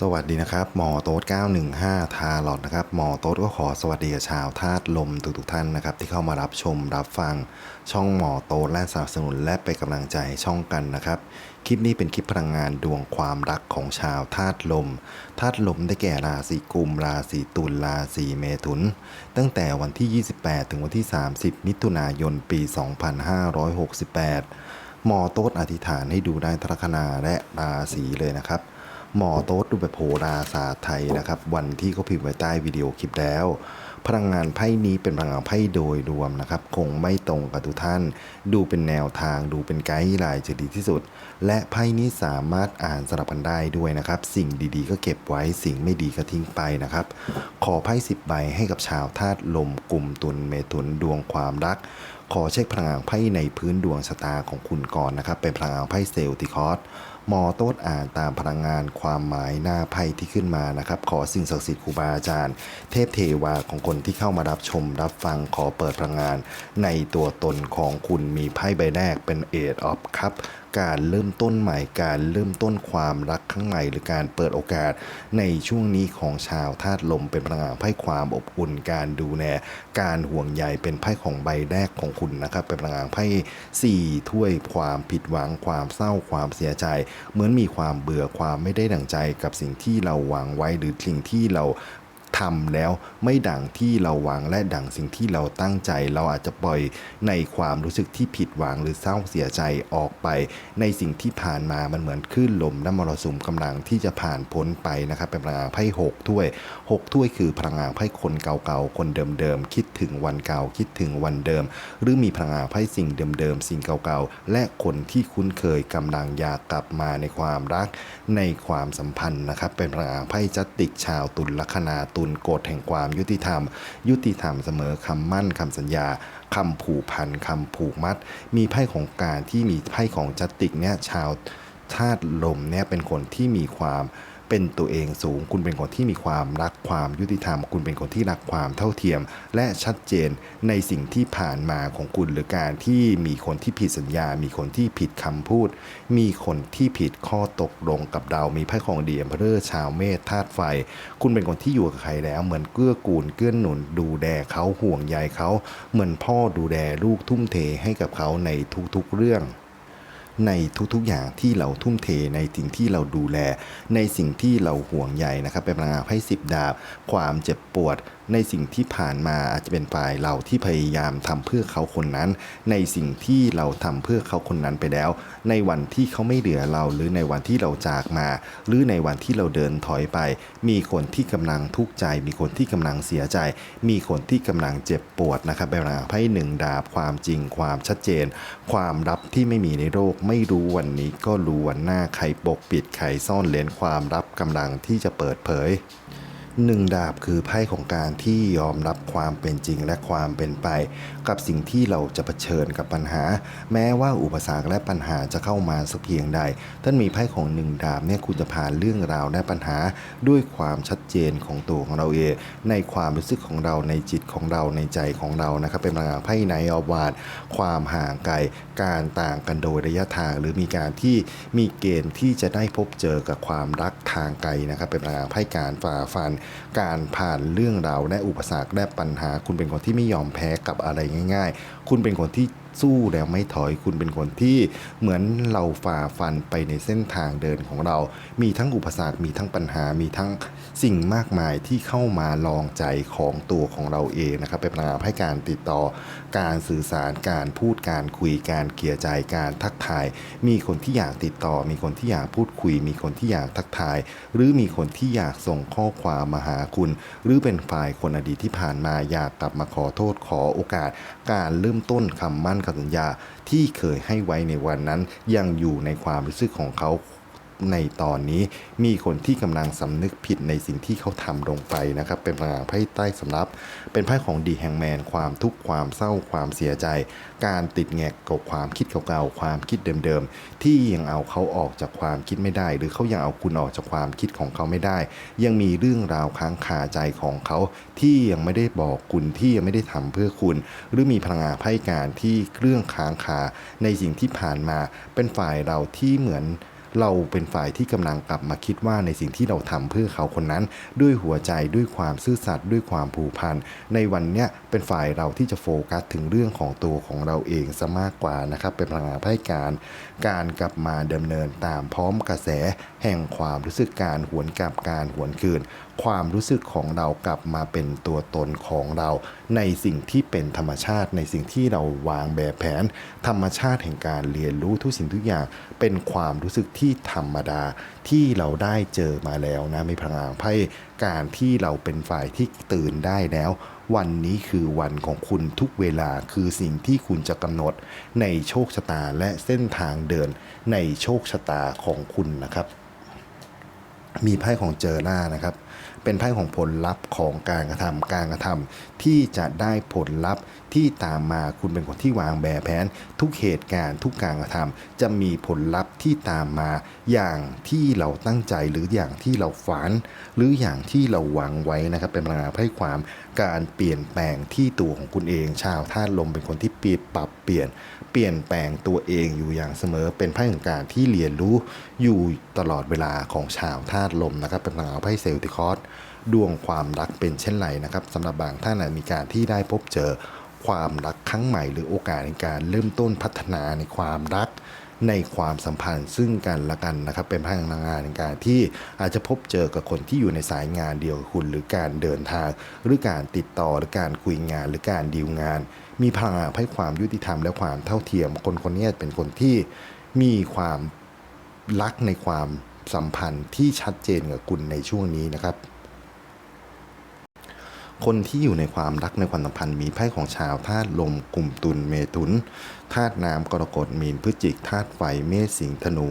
สวัสดีนะครับหมอโต๊ด915 ทาลอดนะครับหมอโต๊ดก็ขอสวัสดีชาวธาตุลมทุกๆท่านนะครับที่เข้ามารับชมรับฟัง ช่องหมอโต๊ดและสนับสนุนและเป็นกำลังใจช่องกันนะครับ คลิปนี้เป็นคลิปพลังงานดวงความรักของชาวธาตุลมธาตุลมได้แก่ราศีกุม ราศีตุลราศีเมถุน ตั้งแต่วันที่ 28 ถึงวันที่ 30 มิถุนายนปี 2568 หมอโต๊ดอธิษฐานให้ดูได้ทรคนาและราศีเลยนะครับ หมอโต๊ดดูแบบโหราศาสตร์ไทยนะครับ วันที่เขาพิมพ์ไว้ใต้วิดีโอคลิปแล้ว พลังงานไพ่นี้เป็นพลังงานไพ่โดยรวมนะครับ คงไม่ตรงกับทุกท่าน ดูเป็นแนวทางดูเป็นไกด์ไลน์จะดีที่สุด และไพ่นี้สามารถอ่านสลับกันได้ด้วยนะครับ สิ่งดีๆ ก็เก็บไว้สิ่งไม่ดีก็ทิ้งไปนะครับ ขอไพ่สิบใบให้กับชาวธาตุลมกลุ่มตุลเมถุนดวงความรักขอเช็คพลังงานไพ่ในพื้นดวงชะตาของคุณก่อนนะครับ เป็นพลังงานไพ่เซลติคอส หมอโต๊ดอ่านตามพลังงานความหมายหน้าไพ่ที่ขึ้นมานะครับ ขอสิ่งศักดิ์สิทธิ์ครูบาอาจารย์ เทพเทวาของคนที่เข้ามารับชมรับฟังขอเปิดพลังงาน ในตัวตนของคุณมีไพ่ใบแรกเป็นเอทออฟคับ การเริ่มต้นใหม่การเริ่มต้นความรักข้งในหรือการเปิดโอกาสในช่วงนี้ของชาวธาตุลมเป็นพลังงานไพ่ความอบอุ่น การดูแลการห่วงใยเป็นไพ่ของใบแรกของคุณนะครับเป็นพลังงานไพ่สี่ถ้วยความผิดหวังความเศร้าความเสียใจ เหมือนมีความเบื่อความไม่ได้ดั่งใจกับสิ่งที่เราหวังไว้หรือสิ่งที่เรา ทำแล้วไม่ดังที่เราหวังและดังสิ่งที่เราตั้งใจ เราอาจจะปล่อยในความรู้สึกที่ผิดหวังหรือเศร้าเสียใจออกไป ในสิ่งที่ผ่านมามันเหมือนคลื่นลมและมรสุมกำลังที่จะผ่านพ้นไปนะครับเป็นพลังงานไพ่หกถ้วยหกถ้วยคือพลังงานไพ่คนเก่าๆคนเดิมๆคิดถึงวันเก่าคิดถึงวันเดิม หรือมีพลังงานไพ่สิ่งเดิมๆสิ่งเก่าๆและคนที่คุ้นเคยกำลังอยากกลับมาในความรักในความสัมพันธ์นะครับเป็นพลังงานไพ่จัตติกชาวตุลลัคนาตุลกฎแห่งความยุติธรรม ยุติธรรมเสมอคำมั่นคำสัญญาคำผูกพันคำผูกมัด มีไพ่ของการที่มีไพ่ของจัตติกเนี่ยชาวธาตุลมเนี่ยเป็นคนที่มีความ เป็นตัวเองสูง คุณเป็นคนที่มีความรักความยุติธรรม คุณเป็นคนที่รักความเท่าเทียม และชัดเจนในสิ่งที่ผ่านมาของคุณหรือการที่มีคนที่ผิดสัญญา มีคนที่ผิดคำพูด มีคนที่ผิดข้อตกลงกับเรา มีไพ่ของดีเอ็มเพอร์ชาวเมษธาตุไฟ คุณเป็นคนที่อยู่กับใครแล้ว เหมือนเกื้อกูลเกื้อหนุนดูแลเขาห่วงใยเขา เหมือนพ่อดูแลลูกทุ่มเทให้กับเขาในทุกๆเรื่อง ในทุกๆอย่างที่เราทุ่มเทในสิ่งที่เราดูแล ในสิ่งที่เราห่วงใยนะครับเป็นพลังงานไพ่สิบดาบ ความเจ็บปวด ในสิ่งที่ผ่านมาอาจจะเป็นฝ่ายเราที่พยายามทำเพื่อเขาคนนั้น ในสิ่งที่เราทำเพื่อเขาคนนั้นไปแล้ว ในวันที่เขาไม่เหลือเราหรือในวันที่เราจากมา หรือในวันที่เราเดินถอยไป มีคนที่กำลังทุกข์ใจ มีคนที่กำลังเสียใจ มีคนที่กำลังเจ็บปวดนะครับเป็นพลังงานไพ่หนึ่งดาบความจริง ความชัดเจน ความลับที่ไม่มีในโลกไม่รู้วันนี้ก็รู้วันหน้าใครปกปิดใครซ่อนเลนความลับกำลังที่จะเปิดเผย หนึ่งดาบคือไพ่ของการที่ยอมรับความเป็นจริงและความเป็นไป กับสิ่งที่เราจะเผชิญกับปัญหา แม้ว่าอุปสรรคและปัญหาจะเข้ามาสักเพียงใด ท่านมีไพ่ของหนึ่งดาบเนี่ยคุณจะผ่านเรื่องราวและปัญหา ด้วยความชัดเจนของตัวของเราเอง ในความรู้สึกของเราในจิตของเราในใจของเรานะครับเป็นพลังงาไพ่ไนอวาดความห่างไกลการต่างกันโดยระยะทาง หรือมีการที่มีเกณฑ์ที่จะได้พบเจอกับความรักทางไกลนะครับเป็นพลังงาไพ่การฝ่าฟันการผ่านเรื่องราวและอุปสรรคและปัญหา คุณเป็นคนที่ไม่ยอมแพ้กับอะไรง่าย ๆ คุณเป็นคนที่ สู้แล้วไม่ถอยคุณเป็นคนที่เหมือนเราฝ่าฟันไปในเส้นทางเดินของเรา มีทั้งอุปสรรคมีทั้งปัญหามีทั้งสิ่งมากมายที่เข้ามาลองใจของตัวของเราเองนะครับเป็นพลังงานให้การติดต่อการสื่อสารการพูดการคุยการเกลียร์ใจการทักทาย มีคนที่อยากติดต่อ มีคนที่อยากพูดคุย มีคนที่อยากทักทาย หรือมีคนที่อยากส่งข้อความมาหาคุณ หรือเป็นฝ่ายคนอดีตที่ผ่านมาอยากกลับมาขอโทษขอโอกาส การเริ่มต้นคำมั่นคำสัญญาที่เคยให้ไว้ในวันนั้นยังอยู่ในความรู้สึกของเขา ในตอนนี้มีคนที่กำลังสำนึกผิดในสิ่งที่เขาทำลงไปนะครับ เป็นพลังไพ่ใต้สำรับ เป็นไพ่ของดีแฮงแมนความทุกข์ความเศร้าความเสียใจ การติดแงกกับความคิดเก่าๆความคิดเดิมๆ ที่ยังเอาเขาออกจากความคิดไม่ได้ หรือเขายังเอาคุณออกจากความคิดของเขาไม่ได้ ยังมีเรื่องราวค้างคาใจของเขาที่ยังไม่ได้บอกคุณที่ยังไม่ได้ทำเพื่อคุณ หรือมีพลังงานไพ่การที่เรื่องค้างคาในสิ่งที่ผ่านมาเป็นฝ่ายเราที่เหมือน เราเป็นฝ่ายที่กำลังกลับมาคิดว่าในสิ่งที่เราทำเพื่อเขาคนนั้น ด้วยหัวใจด้วยความซื่อสัตย์ด้วยความผูกพันในวันเนี้ยเป็นฝ่ายเราที่จะโฟกัสถึงเรื่องของตัวของเราเองซะมากกว่านะครับเป็นพลังงานไพ่การ การกลับมาดำเนินตามพร้อมกระแส แห่งความรู้สึกการหวนกลับการหวนคืน ความรู้สึกของเรากลับมาเป็นตัวตนของเรา ในสิ่งที่เป็นธรรมชาติ ในสิ่งที่เราวางแบบแผน ธรรมชาติแห่งการเรียนรู้ทุกสิ่งทุกอย่าง เป็นความรู้สึกที่ธรรมดาที่เราได้เจอมาแล้วนะไมีพลังานไพ่การที่เราเป็นฝ่ายที่ตื่นได้แล้ววันนี้คือวันของคุณทุกเวลาคือสิ่งที่คุณจะกำหนดในโชคชะตาและเส้นทางเดินในโชคชะตาของคุณนะครับ มีไพ่ของเจอหน้านะครับ เป็นไพ่ของผลลัพธ์ของการกระทำการกระทำที่จะได้ผลลัพธ์ที่ตามมาคุณเป็นคนที่วางแบบแผน ทุกเหตุการณ์ทุกการกระทำจะมีผลลัพธ์ที่ตามมาอย่างที่เราตั้งใจหรืออย่างที่เราฝัน หรืออย่างที่เราหวังไว้นะครับ เป็นพลังงานไพ่ความการเปลี่ยนแปลงที่ตัวของคุณเอง ชาวธาตุลมเป็นคนที่เปลี่ยนปรับเปลี่ยน เปลี่ยนแปลงตัวเองอยู่อย่างเสมอเป็นไพ่ของการที่เรียนรู้อยู่ตลอดเวลาของชาวธาตุลมนะครับเป็นพลังงานไพ่เซลติคอสดวงความรักเป็นเช่นไรนะครับสำหรับบางท่านอาจมีการที่ได้พบเจอความรักครั้งใหม่ หรือโอกาสในการเริ่มต้นพัฒนาในความรักในความสัมพันธ์ซึ่งกันและกันนะครับเป็นพลังงานในการที่อาจจะพบเจอกับคนที่อยู่ในสายงานเดียวกับคุณ หรือการเดินทาง หรือการติดต่อหรือการคุยงานหรือการดีลงาน มีพลังงานให้ความยุติธรรมและความเท่าเทียม คนคนนี้เป็นคนที่มีความรักในความ สัมพันธ์ที่ชัดเจนกับคุณในช่วงนี้นะครับ คนที่อยู่ในความรักในความสัมพันธ์มีไพ่ของชาวธาตุลมกลุ่มตุลเมถุนธาตุน้ำกรกฎมีนพฤศจิกธาตุไฟเมษสิงธนู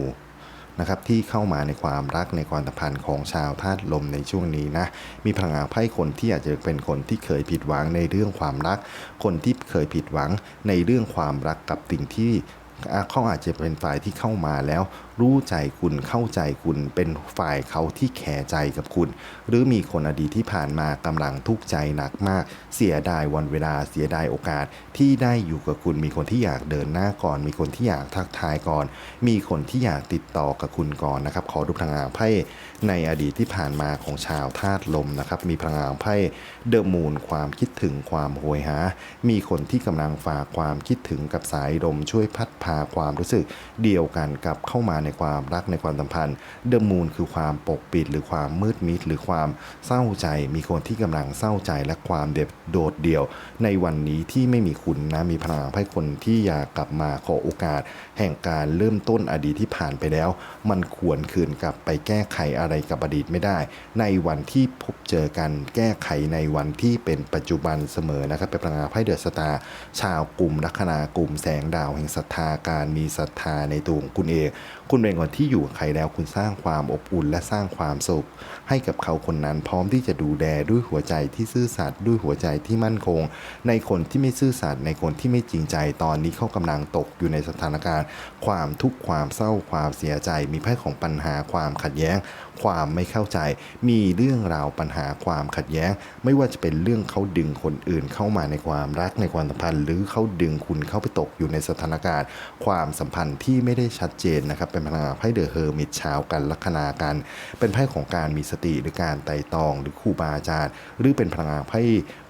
นะครับที่เข้ามาในความรักในความสัมพันธ์ของชาวธาตุลมในช่วงนี้นะมีพลังงานไพ่คนที่อาจจะเป็นคนที่เคยผิดหวังในเรื่องความรัก คนที่เคยผิดหวังในเรื่องความรักกับสิ่งที่เขาอาจจะเป็นฝ่ายที่เข้ามาแล้วรู้ใจคุณเข้าใจคุณเป็นฝ่ายเขาที่แคร์ใจกับคุณ หรือมีคนอดีตที่ผ่านมากำลังทุกข์ใจหนักมาก เสียดายวันเวลาเสียดายโอกาสที่ได้อยู่กับคุณ มีคนที่อยากเดินหน้าก่อน มีคนที่อยากทักทายก่อน มีคนที่อยากติดต่อกับคุณก่อนนะครับ ขอดูพลังงานไพ่ในอดีตที่ผ่านมาของชาวธาตุลมนะครับมีพลังงานไพ่เดอะมูนความคิดถึงความโหยหา มีคนที่กำลังฝากความคิดถึงกับสายลมช่วยพัดพาความรู้สึกเดียวกันกับเข้ามาในความรักในความสัมพันธ์ เดอะมูนคือความปกปิด หรือความมืดมิด หรือความเศร้าใจ มีคนที่กำลังเศร้าใจและความเด็ดโดดเดี่ยว ในวันนี้ที่ไม่มีคุณนะมีพลังไพ่คนที่อยากกลับมาขอโอกาส แห่งการเริ่มต้นอดีตที่ผ่านไปแล้ว มันควรคืนกลับไปแก้ไขอะไรกับอดีตไม่ได้ ในวันที่พบเจอกันแก้ไขในวันที่เป็นปัจจุบันเสมอนะครับเป็นพลังงานไพ่เดือะสตาร์ชาวกลุ่มลัคนากลุ่มแสงดาวแห่งศรัทธาการมีศรัทธาในตัวของคุณเองคุณเป็นคนที่อยู่กับใครแล้วคุณสร้างความอบอุ่นและสร้างความสุข ให้กับเขาคนนั้นพร้อมที่จะดูแลด้วยหัวใจที่ซื่อสัตย์ด้วยหัวใจที่มั่นคง ในคนที่ไม่ซื่อสัตย์ในคนที่ไม่จริงใจตอนนี้เขากำลังตกอยู่ในสถานการณ์ ความทุกข์ความเศร้าความเสียใจ มีไพ่ของปัญหาความขัดแย้ง ความไม่เข้าใจ มีเรื่องราวปัญหาความขัดแย้ง ไม่ว่าจะเป็นเรื่องเขาดึงคนอื่นเข้ามาในความรักในความสัมพันธ์ หรือเขาดึงคุณเข้าไปตกอยู่ในสถานการณ์ ความสัมพันธ์ที่ไม่ได้ชัดเจนนะครับเป็นพลังงานไพ่เดอะเฮอร์มิตชาวกันลัคนากัน เป็นไพ่ของการมีสติหรือการไต่ตอง หรือครูบาอาจารย์ หรือเป็นพลังงานไพ่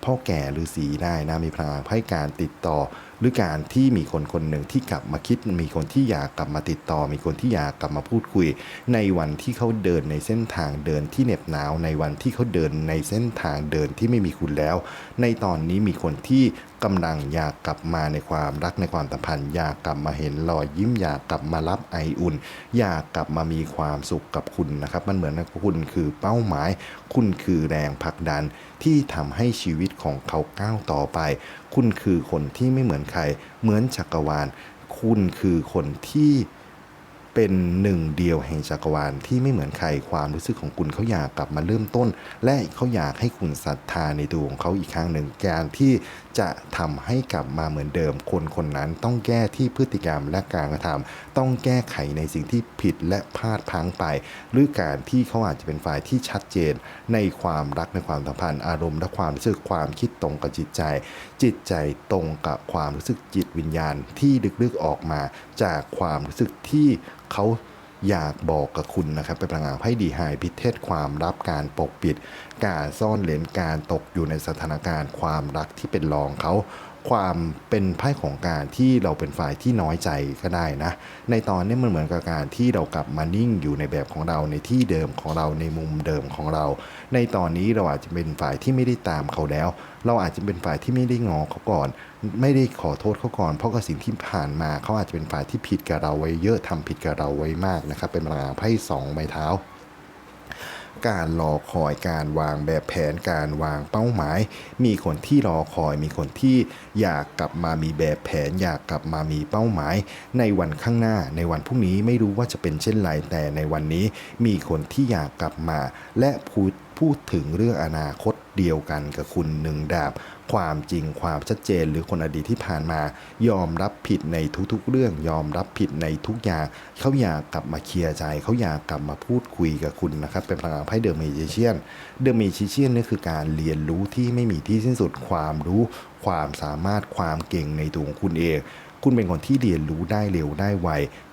พ่อแก่หรือสีได้นะมีพลังงานไพ่การติดต่อ หรือการที่มีคนคนหนึ่งที่กลับมาคิดมีคนที่อยากกลับมาติดต่อ มีคนที่อยากกลับมาพูดคุย ในวันที่เขาเดินในเส้นทางเดินที่เหน็บหนาวในวันที่เขาเดินในเส้นทางเดินที่ไม่มีคุณแล้ว ในตอนนี้มีคนที่ กำลังอยากกลับมาในความรักในความสัมพันธ์ อยากกลับมาเห็นรอยยิ้มอยากกลับมารับไออุ่น อยากกลับมามีความสุขกับคุณนะครับ มันเหมือนกับคุณคือเป้าหมาย คุณคือแรงผลักดันที่ทำให้ชีวิตของเขาก้าวต่อไป คุณคือคนที่ไม่เหมือนใคร เหมือนจักรวาล คุณคือคนที่ เป็นหนึ่งเดียวแห่งจักรวาลที่ไม่เหมือนใครความรู้สึกของคุณเขาอยากกลับมาเริ่มต้น และเขาอยากให้คุณศรัทธาในตัวของเขาอีกครั้งหนึ่งการที่จะทำให้กลับมาเหมือนเดิม คนคนนั้นต้องแก้ที่พฤติกรรมและการกระทำต้องแก้ไขในสิ่งที่ผิดและพลาดพังไป หรือการที่เขาอาจจะเป็นฝ่ายที่ชัดเจน ในความรักในความสัมพันธ์อารมณ์และความรู้สึกความคิดตรงกับจิตใจจิตใจตรงกับความรู้สึกจิตวิญญาณที่ลึกๆออกมา จากความรู้สึกที่เขาอยากบอกกับคุณนะครับเป็นพลังงานให้ดีไฮพิเทศความรับการปกปิด การซ่อนเลนการตกอยู่ในสถานการณ์ความรักที่เป็นรองเขา ความเป็นไพ่ของการที่เราเป็นฝ่ายที่น้อยใจก็ได้นะ ในตอนนี้มันเหมือนกับการที่เรากลับมานิ่งอยู่ในแบบของเราในที่เดิมของเราในมุมเดิมของเรา ในตอนนี้เราอาจจะเป็นฝ่ายที่ไม่ได้ตามเขาแล้ว เราอาจจะเป็นฝ่ายที่ไม่ได้งอเขาก่อน ไม่ได้ขอโทษเขาก่อน เพราะกับสิ่งที่ผ่านมาเขาอาจจะเป็นฝ่ายที่ผิดกับเราไว้เยอะทำผิดกับเราไว้มากนะครับเป็นพลังงาไพ่สองไม้เท้า การรอคอยการวางแบบแผนการวางเป้าหมาย มีคนที่รอคอย มีคนที่อยากกลับมามีแบบแผน อยากกลับมามีเป้าหมาย ในวันข้างหน้า ในวันพรุ่งนี้ไม่รู้ว่าจะเป็นเช่นไรแต่ในวันนี้ มีคนที่อยากกลับมา และพูดพูดถึงเรื่องอนาคตเดียวกันกับคุณหนึ่งดาบ ความจริงความชัดเจนหรือคนอดีตที่ผ่านมา ยอมรับผิดในทุกๆ เรื่อง ยอมรับผิดในทุกอย่างเขาอยากกลับมาเคลียร์ใจเขาอยากกลับมาพูดคุยกับคุณนะครับ เป็นพลังไพ่เดอะเมจิเชียนเดอะเมจิเชียนนี่คือการเรียนรู้ที่ไม่มีที่สิ้นสุดความรู้ ความสามารถความเก่งในตัวของคุณเอง คุณเป็นคนที่เรียนรู้ได้เร็วได้ไว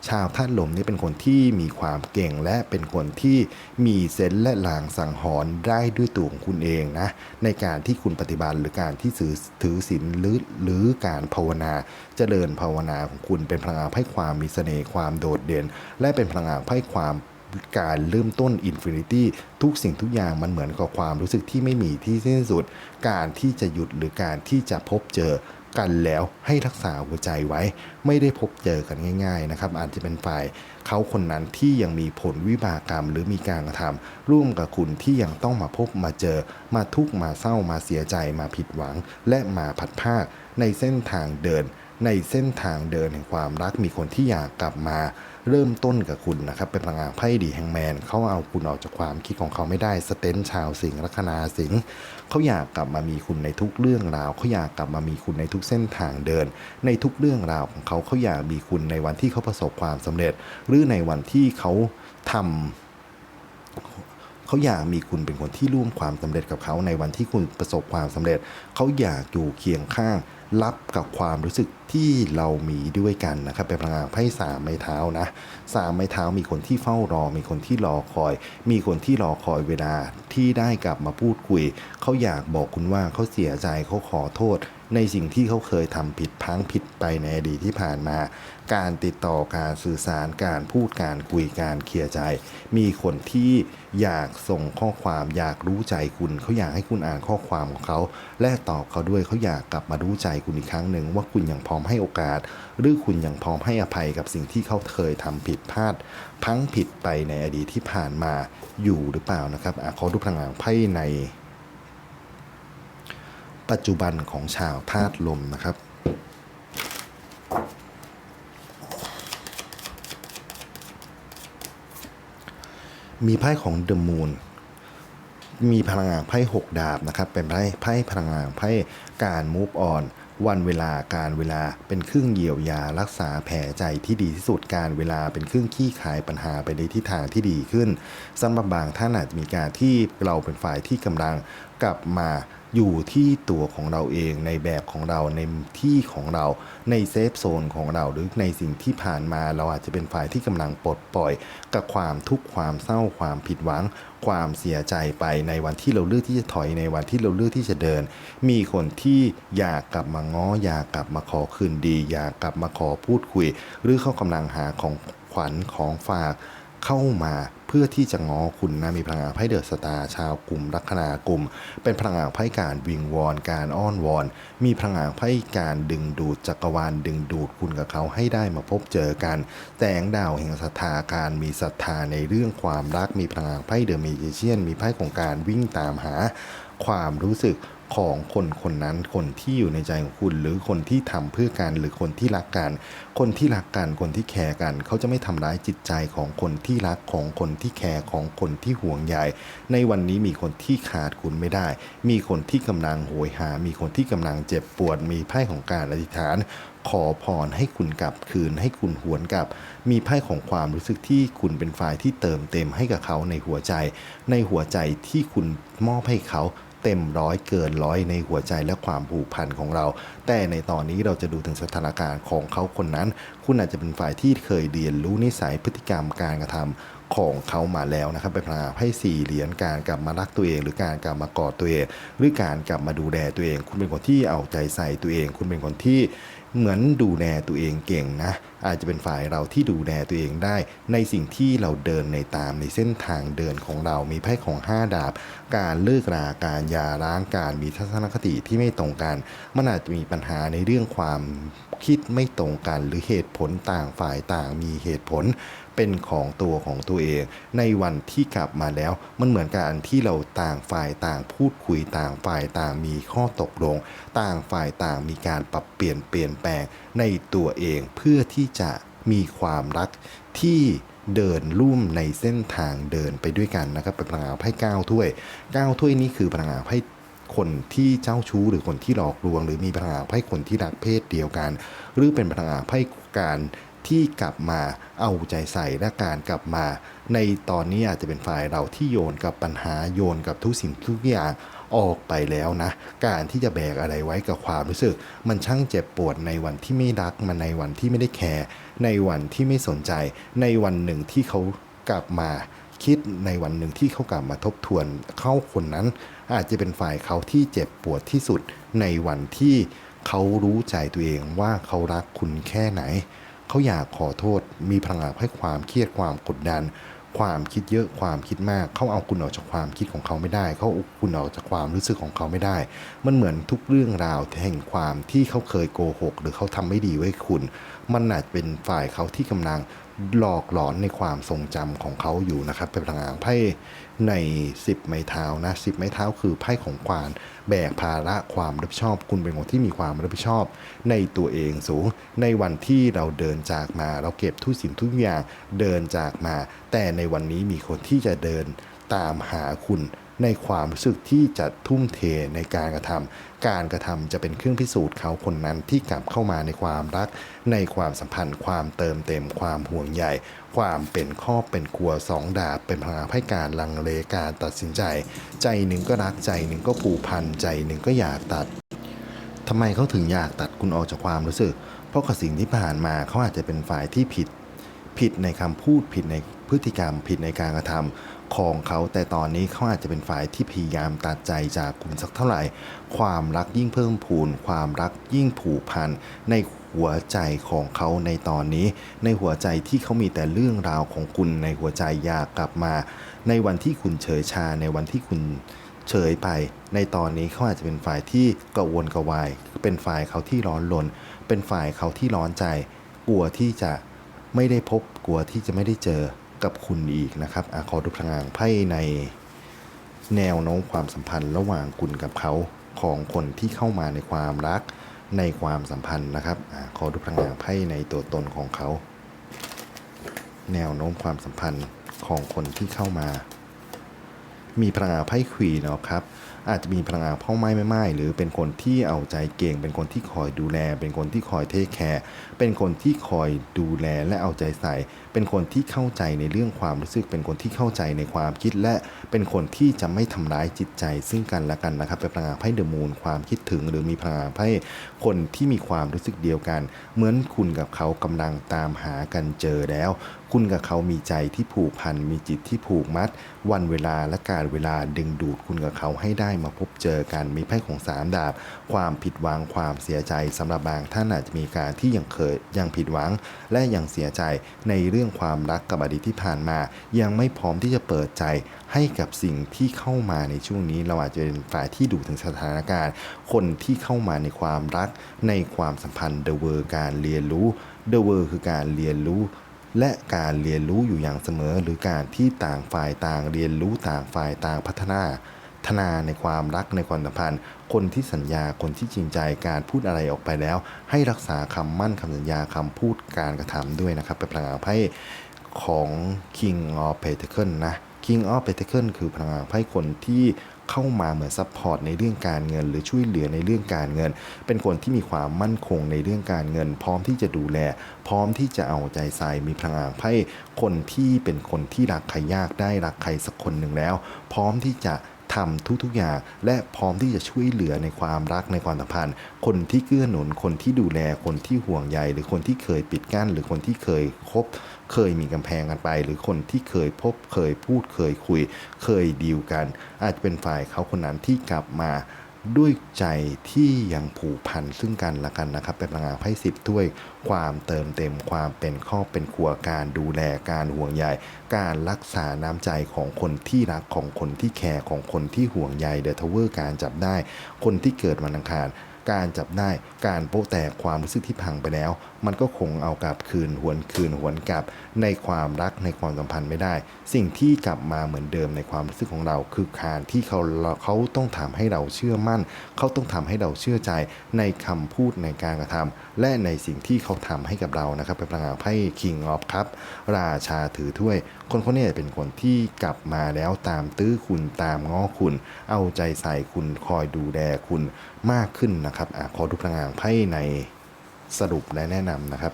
ชาวธาตุลมนี่เป็นคนที่มีความเก่งและเป็นคนที่มีเซนส์และลางสังหรณ์ได้ด้วยตัวของคุณเองนะ ในการที่คุณปฏิบัติหรือการที่ถือถือศีลหรือหรือการภาวนาเจริญภาวนาของคุณเป็นพลังงานให้ความมีเสน่ห์ความโดดเด่น และเป็นพลังงานให้ความการเริ่มต้นอินฟินิตี้ทุกสิ่งทุกอย่างมันเหมือนกับความรู้สึกที่ไม่มีที่สิ้นสุด การที่จะหยุดหรือการที่จะพบเจอ กันแล้วให้รักษาหัวใจไว้ ไม่ได้พบเจอกันง่าย ๆนะครับ อาจจะเป็นฝ่ายเขาคนนั้นที่ยังมีผลวิบากกรรม หรือมีการกระทำร่วมกับคุณที่ยังต้องมาพบมาเจอ มาทุกข์มาเศร้ามาเสียใจมาผิดหวัง และมาผัดภาคในเส้นทางเดิน ในเส้นทางเดินแห่งความรักมีคนที่อยากกลับมา เริ่มต้นกับคุณนะครับ เป็นพลังงานไพ่ดีแฮงแมนเขาเอาคุณออกจากความคิดของเขาไม่ได้สเตนชาวสิงลัคนาสิงเขาอยากกลับมามีคุณในทุกเรื่องราวเขาอยากกลับมามีคุณในทุกเส้นทางเดิน ในทุกเรื่องราวของเขาเขาอยากมีคุณในวันที่เขาประสบความสำเร็จ หรือในวันที่เขาทำเขาอยากมีคุณเป็นคนที่ร่วมความสำเร็จกับเขาในวันที่คุณประสบความสำเร็จ เขาอยากอยู่เคียงข้าง รับกับความรู้สึกที่เรามีด้วยกันนะครับเป็นพลังงานไพ่สามไม้เท้านะสามไม้เท้ามีคนที่เฝ้ารอ มีคนที่รอคอย มีคนที่รอคอยเวลาที่ได้กลับมาพูดคุย เขาอยากบอกคุณว่าเขาเสียใจเขาขอโทษ ในสิ่งที่เขาเคยทำผิดพลังผิดไปในอดีตที่ผ่านมา การติดต่อการสื่อสารการพูดการคุยการเคลียร์ใจ มีคนที่อยากส่งข้อความอยากรู้ใจคุณเขาอยากให้คุณอ่านข้อความของเขา และตอบเขาด้วยเขาอยากกลับมารู้ใจคุณอีกครั้งหนึ่งว่าคุณยังพร้อมให้โอกาส หรือคุณยังพร้อมให้อภัยกับสิ่งที่เขาเคยทำผิดพลาด พังผิดไปในอดีตที่ผ่านมาอยู่หรือเปล่านะครับอขอดูพลังงานไพ่ใน ปัจจุบันของชาวธาตุลมนะครับ มีไพ่ของเดอะมูนมีพลังงานไพ่หกดาบนะครับ เป็นไพ่ไพ่พลังงานไพ่การมูฟออนวันเวลาการเวลาเป็นเครื่องเยียวยารักษาแผลใจที่ดีที่สุดการเวลาเป็นเครื่องขี้ขายปัญหาไปในทิศทางที่ดีขึ้นสำหรับบางท่านอาจจะมีการที่เราเป็นฝ่ายที่กำลังกลับมา อยู่ที่ตัวของเราเองในแบบของเราในที่ของเราในเซฟโซนของเราหรือในสิ่งที่ผ่านมาเราอาจจะเป็นฝ่ายที่กำลังปลดปล่อย กับความทุกข์ความเศร้าความผิดหวัง ความเสียใจไปในวันที่เราเลือกที่จะถอยในวันที่เราเลือกที่จะเดิน มีคนที่อยากกลับมาง้ออยากกลับมาขอคืนดี อยากกลับมาขอพูดคุย หรือเขากำลังหาของขวัญของฝาก เข้ามาเพื่อที่จะง้อคุณนะมีพลังงานไพ่เดอะสตาร์ชาวกลุ่มลัคนากลุ่ม เป็นพลังงานไพ่การวิงวอนการอ้อนวอน มีพลังงานไพ่การดึงดูดจักรวาลดึงดูดคุณกับเขาให้ได้มาพบเจอกัน แสงดาวแห่งศรัทธาการมีศรัทธาในเรื่องความรักมีพลังงานไพ่เดอะเมจิเชียนมีไพ่ของการวิ่งตามหาความรู้สึก ของคนคนนั้น คนที่อยู่ในใจของคุณ หรือคนที่ทำเพื่อกันหรือคนที่รักกัน คนที่รักกัน คนที่แคร์กัน เขาจะไม่ทำร้ายจิตใจของคนที่รักของคนที่แคร์ของคนที่ห่วงใยในวันนี้มีคนที่ขาดคุณไม่ได้ มีคนที่กำลังโหยหา มีคนที่กำลังเจ็บปวดมีไพ่ของการอธิษฐานขอพรให้คุณกลับคืนให้คุณหวนกลับ มีไพ่ของความรู้สึกที่คุณเป็นฝ่ายที่เติมเต็มให้กับเขาในหัวใจ ในหัวใจที่คุณมอบให้เขา เต็มร้อยเกินร้อยในหัวใจและความผูกพันของเรา แต่ในตอนนี้เราจะดูถึงสถานการณ์ของเขาคนนั้น คุณอาจจะเป็นฝ่ายที่เคยเรียนรู้นิสัยพฤติกรรมการกระทำของเขามาแล้วนะครับไปพนพาให้สี่เหรียญการกลับมารักตัวเอง หรือการกลับมากอดตัวเอง หรือการกลับมาดูแลตัวเอง คุณเป็นคนที่เอาใจใส่ตัวเอง คุณเป็นคนที่ เหมือนดูแลตัวเองเก่งนะ อาจจะเป็นฝ่ายเราที่ดูแลตัวเองได้ ในสิ่งที่เราเดินในตามในเส้นทางเดินของเรา มีไพ่ของ 5 ดาบ การเลิกราการยาร้างการมีทัศนคติที่ไม่ตรงกัน มันอาจจะมีปัญหาในเรื่องความคิดไม่ตรงกัน หรือเหตุผลต่างฝ่ายต่างมีเหตุผล เป็นของตัวของตัวเอง ในวันที่กลับมาแล้ว มันเหมือนการที่เราต่างฝ่ายต่างพูดคุยต่างฝ่ายต่างมีข้อตกลง ต่างฝ่ายต่างมีการปรับเปลี่ยนเปลี่ยนแปลงในตัวเองเพื่อที่จะมีความรักที่เดินลุ่มในเส้นทางเดินไปด้วยกันนะครับเป็นพลังงานไพ่ก้าถ้วยก้าถ้วยนี้คือพลังงานไพ่คนที่เจ้าชู้หรือคนที่หลอกลวง หรือมีพลังงานไพ่คนที่รักเพศเดียวกัน หรือเป็นพลังงานไพ่การ ที่กลับมาเอาใจใส่และการกลับมา ในตอนนี้อาจจะเป็นฝ่ายเราที่โยนกับปัญหาโยนกับทุกสิ่งทุกอย่างออกไปแล้วนะ การที่จะแบกอะไรไว้กับความรู้สึก มันช่างเจ็บปวดในวันที่ไม่รักมันในวันที่ไม่ได้แคร์ในวันที่ไม่สนใจ ในวันหนึ่งที่เขากลับมาคิดในวันหนึ่งที่เขากลับมาทบทวนเข้าคนนั้น อาจจะเป็นฝ่ายเขาที่เจ็บปวดที่สุดในวันที่เขารู้ใจตัวเองว่าเขารักคุณแค่ไหน เขาอยากขอโทษ มีพลังงานให้ความเครียดความกดดัน ความคิดเยอะความคิดมาก เขาเอาคุณออกจากความคิดของเขาไม่ได้ เขาเอาคุณออกจากความรู้สึกของเขาไม่ได้ มันเหมือนทุกเรื่องราวแห่งความที่เขาเคยโกหก หรือเขาทำไม่ดีไว้คุณ มันอาจเป็นฝ่ายเขาที่กำลัง หลอกหลอนในความทรงจำของเขาอยู่นะครับเป็นพลังงานไพ่ใน 10 ไม้เท้านะ10ไม้เท้าคือไพ่ของควานแบกภาระความรับผิดชอบ คุณเป็นคนที่มีความรับผิดชอบ ในตัวเองสูง ในวันที่เราเดินจากมา เราเก็บทุกสิ่งทุกอย่างเดินจากมา แต่ในวันนี้มีคนที่จะเดินตามหาคุณ ในความรู้สึกที่จะทุ่มเทในการกระทำการกระทำจะเป็นเครื่องพิสูจน์เขาคนนั้นที่กลับเข้ามาในความรัก ในความสัมพันธ์ ความเติมเต็ม ความห่วงใยความเป็นครอบเป็นครัวสองดาบเป็นพลังให้การลังเลการตัดสินใจ ใจหนึ่งก็รักใจหนึ่งก็ผูกพันใจหนึ่งก็อยากตัดทำไมเขาถึงอยากตัดคุณออกจากความรู้สึก เพราะกับสิ่งที่ผ่านมาเขาอาจจะเป็นฝ่ายที่ผิด ผิดในคำพูดผิดในพฤติกรรม ผิดในการกระทำ ของเขา แต่ตอนนี้เขาอาจจะเป็นฝ่ายที่พยายามตัดใจจากคุณสักเท่าไหร่ ความรักยิ่งเพิ่มพูน ความรักยิ่งผูกพันในหัวใจของเขาในตอนนี้ ในหัวใจที่เขามีแต่เรื่องราวของคุณในหัวใจอยากกลับมา ในวันที่คุณเฉยชาในวันที่คุณเฉยไป ในตอนนี้เขาอาจจะเป็นฝ่ายที่กระวนกระวาย เป็นฝ่ายเขาที่ร้อนรนเป็นฝ่ายเขาที่ร้อนใจ กลัวที่จะไม่ได้พบกลัวที่จะไม่ได้เจอ กับคุณอีกนะครับอขอดูพลังงานไพ่ในแนวโน้มความสัมพันธ์ระหว่างคุณกับเขาของคนที่เข้ามาในความรักในความสัมพันธ์นะครับอขอดูพลังงานไพ่ในตัวตนของเขา แนวโน้มความสัมพันธ์ของคนที่เข้ามา มีพลังงานไพ่ควีนเนาะครับ อาจจะมีพลังงานพ่อไม้ไม่ไม้หรือเป็นคนที่เอาใจเก่ง เป็นคนที่คอยดูแล เป็นคนที่คอยเทคแคร์เป็นคนที่คอยดูแลและเอาใจใส่ เป็นคนที่เข้าใจในเรื่องความรู้สึก เป็นคนที่เข้าใจในความคิด และเป็นคนที่จะไม่ทำร้ายจิตใจ ซึ่งกันและกันนะครับเป็นพลังงานไพ่เดอะมูนความคิดถึง หรือมีพลังงานไพ่คนที่มีความรู้สึกเดียวกัน เหมือนคุณกับเขากำลังตามหากันเจอแล้ว คุณกับเขามีใจที่ผูกพันมีจิตที่ผูกมัด วันเวลาและการเวลาดึงดูดคุณกับเขาให้ได้มาพบเจอกันมีไพ่ของสามดาบ ความผิดหวังความเสียใจสำหรับบางท่านอาจจะมีการที่ยังเคยยังผิดหวัง และยังเสียใจในเรื่องความรักกับอดีตที่ผ่านมา ยังไม่พร้อมที่จะเปิดใจให้กับสิ่งที่เข้ามาในช่วงนี้ เราอาจจะเป็นฝ่ายที่ดูถึงสถานการณ์ คนที่เข้ามาในความรักในความสัมพันธ์เดเวอร์การเรียนรู้เดเวอร์คือการเรียนรู้และการเรียนรู้อยู่อย่างเสมอหรือการที่ต่างฝ่ายต่างเรียนรู้ต่างฝ่ายต่างพัฒนา ฒนาในความรักในความสัมพันธ์ คนที่สัญญาคนที่จริงใจการพูดอะไรออกไปแล้ว ให้รักษาคำมั่นคำสัญญาคำพูดการกระทำด้วยนะครับ เป็นพลังงานไพ่ของ King of Pentacle นะ King of Pentacle คือพลังงานไพ่คนที่เข้ามาเหมือนซัพพอร์ตในเรื่องการเงิน หรือช่วยเหลือในเรื่องการเงิน เป็นคนที่มีความมั่นคงในเรื่องการเงิน พร้อมที่จะดูแล พร้อมที่จะเอาใจใส่ มีพลังงานไพ่คนที่เป็นคนที่รักใครยากได้รักใครสักคนหนึ่งแล้ว พร้อมที่จะ ทำทุกๆอย่าง และพร้อมที่จะช่วยเหลือในความรักในความสัมพันธ์ คนที่เกื้อหนุนคนที่ดูแลคนที่ห่วงใยหรือคนที่เคยปิดกั้น หรือคนที่เคยคบ เคยมีกำแพงกันไป หรือคนที่เคยพบเคยพูดเคยคุย เคยดีลกัน อาจจะเป็นฝ่ายเขาคนนั้นที่กลับมา ด้วยใจที่ยังผูกพันซึ่งกันและกันนะครับ เป็นพลังงานไพ่สิบด้วยความเติมเต็มความเป็นครอบเป็นครัวการดูแลการห่วงใยการรักษาน้ำใจของคนที่รักของคนที่แคร์ของคนที่ห่วงใยเดอะทาวเวอร์การจับได้ คนที่เกิดวันอังคาร การจับได้การโป๊ะแตกความรู้สึกที่พังไปแล้ว มันก็คงเอากลับคืนหวนคืนหวนกลับในความรักในความสัมพันธ์ไม่ได้ สิ่งที่กลับมาเหมือนเดิมในความรู้สึกของเรา คือการที่เขาเขาต้องทำให้เราเชื่อมั่น เขาต้องทำให้เราเชื่อใจในคำพูดในการกระทำและในสิ่งที่เขาทำให้กับเรานะครับเป็นพลังงานไพ่ King of ครับราชาถือถ้วย คนคนนี้เป็นคนที่กลับมาแล้วตามตื้อคุณตามง้อคุณ เอาใจใส่คุณคอยดูแลคุณมากขึ้นนะครับอขอดูพลังงานไพ่ใน สรุปและแนะนำนะครับ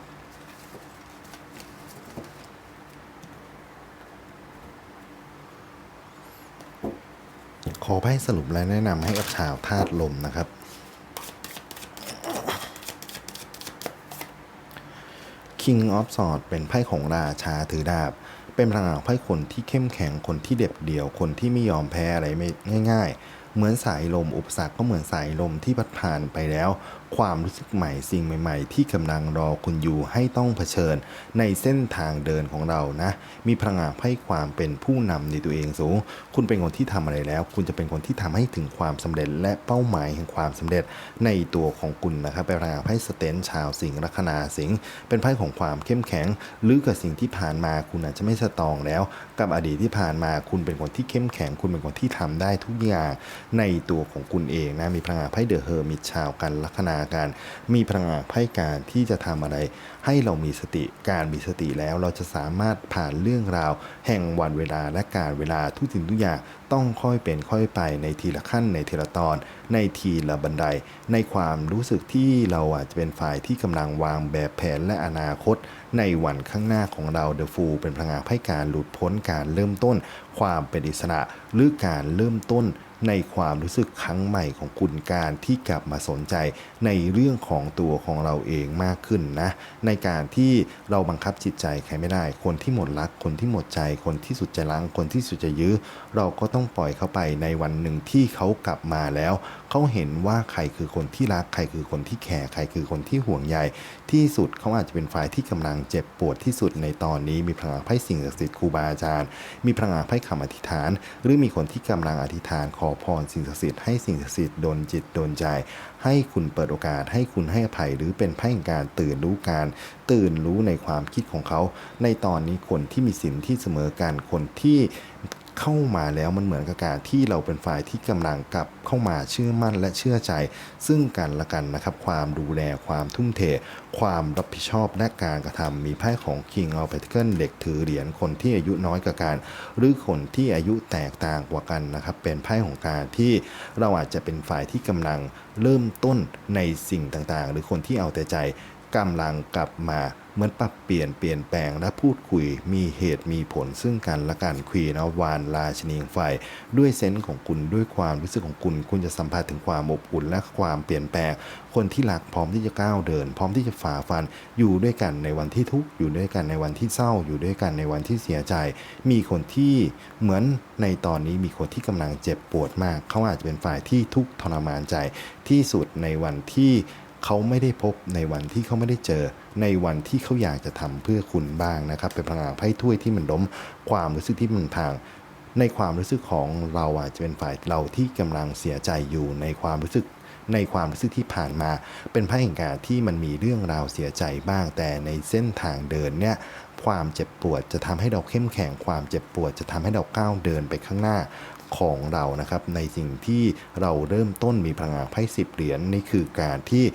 ขอไพ่สรุปและแนะนำให้กับชาวธาตุลมนะครับ King of Swords เป็นไพ่ของราชาถือดาบ เป็นพลังงานไพ่คนที่เข้มแข็งคนที่เด็ดเดี่ยวคนที่ไม่ยอมแพ้อะไรไม่ง่าย ๆ เหมือนสายลมอุปสรรคก็เหมือนสายลมที่พัดผ่านไปแล้ว ความรู้สึกใหม่สิ่งใหม่ ๆ ที่กำลังรอคุณอยู่ให้ต้องเผชิญ ในเส้นทางเดินของเรานะ มีพลังงานไพ่ความเป็นผู้นำในตัวเองสูงคุณเป็นคนที่ทำอะไรแล้ว คุณจะเป็นคนที่ทำให้ถึงความสำเร็จ และเป้าหมายแห่งความสำเร็จในตัวของคุณนะครับเป็นพลังงานไพ่สเตนชาวสิงห์ลัคนาสิงห์เป็นไพ่ของความเข้มแข็งหรือกับสิ่งที่ผ่านมาคุณอาจจะไม่สตองแล้ว กับอดีตที่ผ่านมาคุณเป็นคนที่เข้มแข็ง คุณเป็นคนที่ทำได้ทุกอย่างในตัวของคุณเองนะมีพลังงานไพ่เดอะเฮอร์มิชาวกันลัคนาการ มีพลังงานไพ่การที่จะทำอะไร ให้เรามีสติการมีสติแล้วเราจะสามารถผ่านเรื่องราว แห่งวันเวลาและการเวลาทุกสิ่งทุกอย่างต้องค่อยเป็นค่อยไปในทีละขั้นในทีละตอน ในทีละบันได ในความรู้สึกที่เราอาจจะเป็นฝ่ายที่กำลังวางแบบแผนและอนาคต ในวันข้างหน้าของเราเดอะฟูเป็นพลังงานไพ่การหลุดพ้นการเริ่มต้น ความเป็นอิสระ หรือการเริ่มต้นในความรู้สึกครั้งใหม่ของคุณการที่กลับมาสนใจในเรื่องของตัวของเราเองมากขึ้นนะ ในการที่เราบังคับจิตใจใครไม่ได้ คนที่หมดรัก คนที่หมดใจ คนที่สุดใจรังคนที่สุดใจยื้อ เราก็ต้องปล่อยเขาไปในวันหนึ่งที่เขากลับมาแล้ว เขาเห็นว่าใครคือคนที่รัก ใครคือคนที่แคร์ใครคือคนที่ห่วงใยที่สุดเขาอาจจะเป็นฝ่ายที่กำลังเจ็บปวดที่สุดในตอนนี้มีพลังไพ่สิ่งศักดิ์สิทธิ์ครูบาอาจารย์ มีพลังไพ่คำอธิษฐาน หรือมีคนที่กำลังอธิษฐานขอพรสิ่งศักดิ์สิทธิ์ให้สิ่งศักดิ์สิทธิ์โดนจิตโดนใจ ให้คุณเปิดโอกาสให้คุณให้อภัยหรือเป็นไพ่แห่การตื่นรู้การ ตื่นรู้ในความคิดของเขา ในตอนนี้คนที่มีสินที่เสมอกันคนที่ เข้ามาแล้วมันเหมือนกับการที่เราเป็นฝ่ายที่กำลังกลับเข้ามาเชื่อมั่นและเชื่อใจ ซึ่งกันและกันนะครับ ความดูแลความทุ่มเท ความรับผิดชอบและการกระทำมีไพ่ของ King of Pentacles เด็กถือเหรียญคนที่อายุน้อยกว่ากัน หรือคนที่อายุแตกต่างกว่ากันนะครับ เป็นไพ่ของการที่เราอาจจะเป็นฝ่ายที่กำลังเริ่มต้นในสิ่งต่างๆ หรือคนที่เอาแต่ใจกำลังกลับมา เหมือนปรับเปลี่ยนเปลี่ยนแปลงและพูดคุยมีเหตุมีผลซึ่งกันและกันควีนอวานราชนีงไฟ ด้วยเซนส์ของคุณด้วยความรู้สึกของคุณ คุณจะสัมผัสถึงความอบอุ่นและความเปลี่ยนแปลง คนที่รักพร้อมที่จะก้าวเดิน พร้อมที่จะฝ่าฟัน อยู่ด้วยกันในวันที่ทุกข์อยู่ด้วยกันในวันที่เศร้า อยู่ด้วยกันในวันที่เสียใจ มีคนที่เหมือนในตอนนี้มีคนที่กำลังเจ็บปวดมาก เขาอาจจะเป็นฝ่ายที่ทุกข์ทรมานใจที่สุดในวันที่ เขาไม่ได้พบในวันที่เขาไม่ได้เจอ ในวันที่เขาอยากจะทำเพื่อคุณบ้างนะครับ เป็นพลังไพ่ถ้วยที่มันล้มความรู้สึกที่มันพังในความรู้สึกของเราอาจจะเป็นฝ่ายเราที่กำลังเสียใจอยู่ในความรู้สึกในความรู้สึกที่ผ่านมา เป็นไพ่แห่งการที่มันมีเรื่องราวเสียใจบ้าง แต่ในเส้นทางเดินเนี่ยความเจ็บปวดจะทำให้เราเข้มแข็งความเจ็บปวดจะทำให้เราก้าวเดินไปข้างหน้า ของเรานะครับ ในสิ่งที่เราเริ่มต้นมีพลังงานไพ่สิบเหรียญนี่คือการที่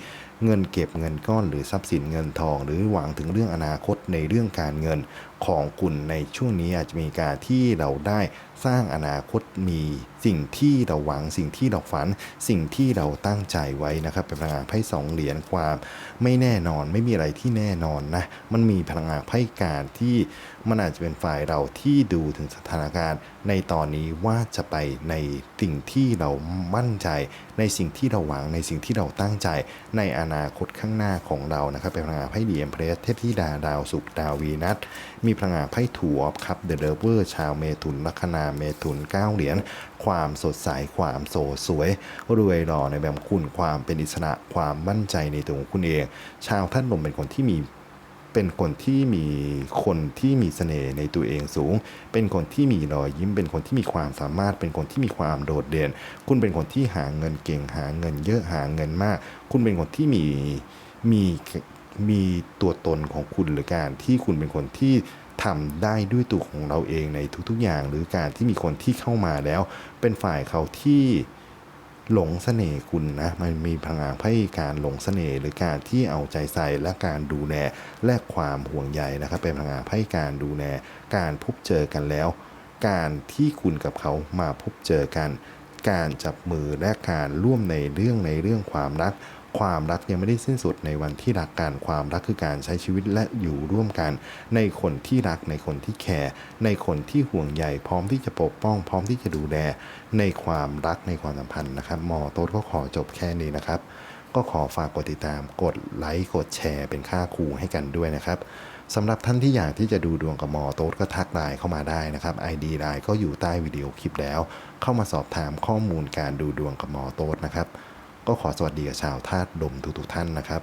เงินเก็บเงินก้อนหรือทรัพย์สินเงินทอง หรือหวังถึงเรื่องอนาคตในเรื่องการเงินของคุณในช่วงนี้อาจจะมีการที่เราได้สร้างอนาคตมีสิ่งที่เราหวังสิ่งที่เราฝัน สิ่งที่เราตั้งใจไว้นะครับ เป็นพลังงานไพ่สองเหรียญความ ไม่แน่นอนไม่มีอะไรที่แน่นอนนะมันมีพลังงานไพ่การที่ มันอาจจะเป็นฝ่ายเราที่ดูถึงสถานการณ์ ในตอนนี้ว่าจะไปในสิ่งที่เรามั่นใจ ในสิ่งที่เราหวังในสิ่งที่เราตั้งใจ ในอนาคตข้างหน้าของเรานะครับเป็นพลังงานไพ่ดีเอ็มเพรสเทพธิดาดาวศุกดาววีนัสมีพลังงานไพ่ถั่วครับเดอะเลเวอร์ชาวเมถุนลัคนาเมถุนเก้าเหรียญความสดใสความโสสวย รวยหล่อในแบบคุณความเป็นอิสระความมั่นใจในตัวของคุณเอง ชาวท่านลมเป็นคนที่มี เป็นคนที่มีคนที่มีเสน่ห์ในตัวเองสูง เป็นคนที่มีรอยยิ้ม เป็นคนที่มีความสามารถ เป็นคนที่มีความโดดเด่น คุณเป็นคนที่หาเงินเก่ง หาเงินเยอะ หาเงินมาก คุณเป็นคนที่มีมีมีตัวตนของคุณหรือการที่คุณเป็นคนที่ทำได้ด้วยตัวของเราเองในทุกๆอย่าง หรือการที่มีคนที่เข้ามาแล้ว เป็นฝ่ายเขาที่ หลงเสน่ห์คุณนะมันมีพลังให้การหลงเสน่ห์หรือการที่เอาใจใส่และการดูแลและความห่วงใยนะครับ เป็นพลังให้การดูแลการพบเจอกันแล้ว การที่คุณกับเขามาพบเจอกัน การจับมือและการร่วมในเรื่องในเรื่องความรัก ความรักยังไม่ได้สิ้นสุดในวันที่รักกันความรักคือการใช้ชีวิตและอยู่ร่วมกัน ในคนที่รักในคนที่แคร์ในคนที่ห่วงใยพร้อมที่จะปกป้อง พร้อมที่จะดูแล ในความรักในความสัมพันธ์นะครับหมอโต๊ดก็ขอจบแค่นี้นะครับ ก็ขอฝากกดติดตามกดไลค์กดแชร์ เป็นค่าครูให้กันด้วยนะครับสำหรับท่านที่อยากที่จะดูดวงกับหมอโต๊ดก็ทักไลน์เข้ามาได้นะครับ ID ไลน์ก็อยู่ใต้วิดีโอคลิปแล้ว เข้ามาสอบถามข้อมูลการดูดวงกับหมอโต๊ดนะครับ ก็ขอสวัสดีกับชาวธาตุลมทุกๆท่านนะครับ